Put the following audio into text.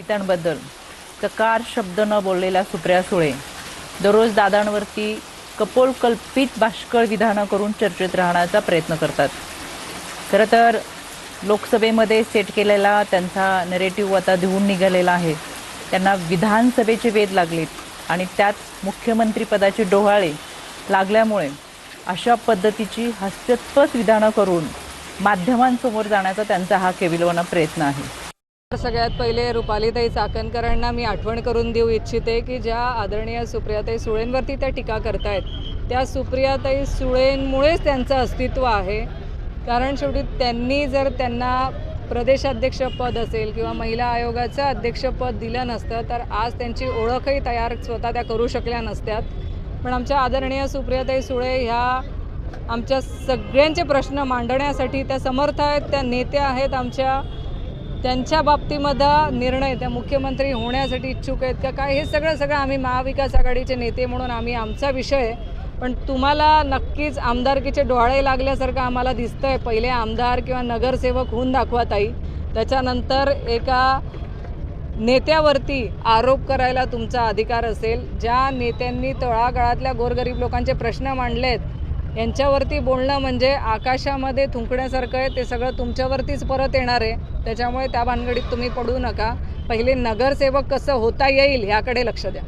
गीतांबद्दल चकार शब्द न बोललेला सुप्रिया सुळे. दररोज दादांवरती कपोलकल्पित भाष्कळ विधानं करून चर्चेत राहण्याचा प्रयत्न करतात. खरं तर लोकसभेमध्ये सेट केलेला त्यांचा नेरेटिव्ह आता देऊन निघालेला आहे. त्यांना विधानसभेचे वेध लागलेत आणि त्यात मुख्यमंत्रीपदाचे डोहाळे लागल्यामुळे अशा पद्धतीची हास्यास्पद विधानं करून माध्यमांसमोर जाण्याचा त्यांचा हा केविलवाना प्रयत्न आहे. सगळ्यात पहिले रुपालीताई चाकणकरांना मी आठवण करून देऊ इच्छिते की ज्या आदरणीय सुप्रियाताई सुळेंवरती त्या टीका करतायत त्या सुप्रियाताई सुळेंमुळेच त्यांचं अस्तित्व आहे. कारण शेवटी त्यांनी जर त्यांना प्रदेशाध्यक्षपद असेल किंवा महिला आयोगाचं अध्यक्षपद दिलं नसतं तर आज त्यांची ओळखही तयार स्वतः त्या करू शकल्या नसत्यात. पण आमच्या आदरणीय सुप्रियाताई सुळे ह्या आमच्या सगळ्यांचे प्रश्न मांडण्यासाठी त्या समर्थ आहेत त्या नेत्या आहेत आमच्या. त्यांच्या बाबतीमध्ये निर्णय त्या मुख्यमंत्री होण्यासाठी इच्छुक आहेत का काय? हे सगळं सगळं आम्ही महाविकास आघाडीचे नेते म्हणून आम्ही आमचा विषय आहे. पण तुम्हाला नक्कीच आमदारकीचे डोळे लागल्यासारखं आम्हाला दिसतं आहे पहिले आमदार किंवा नगरसेवक होऊन दाखवा ताई. त्याच्यानंतर एका नेत्यावरती आरोप करायला तुमचा अधिकार असेल. ज्या नेत्यांनी तळागाळातल्या गोरगरीब लोकांचे प्रश्न मांडलेत यांच्यावरती बोलणं म्हणजे आकाशामध्ये थुंकण्यासारखं आहे. ते सगळं तुमच्यावरतीच परत येणार आहे. त्याच्यामुळे त्या भानगडीत तुम्ही पडू नका. पहिले नगरसेवक कसं होता येईल ह्याकडे लक्ष द्या.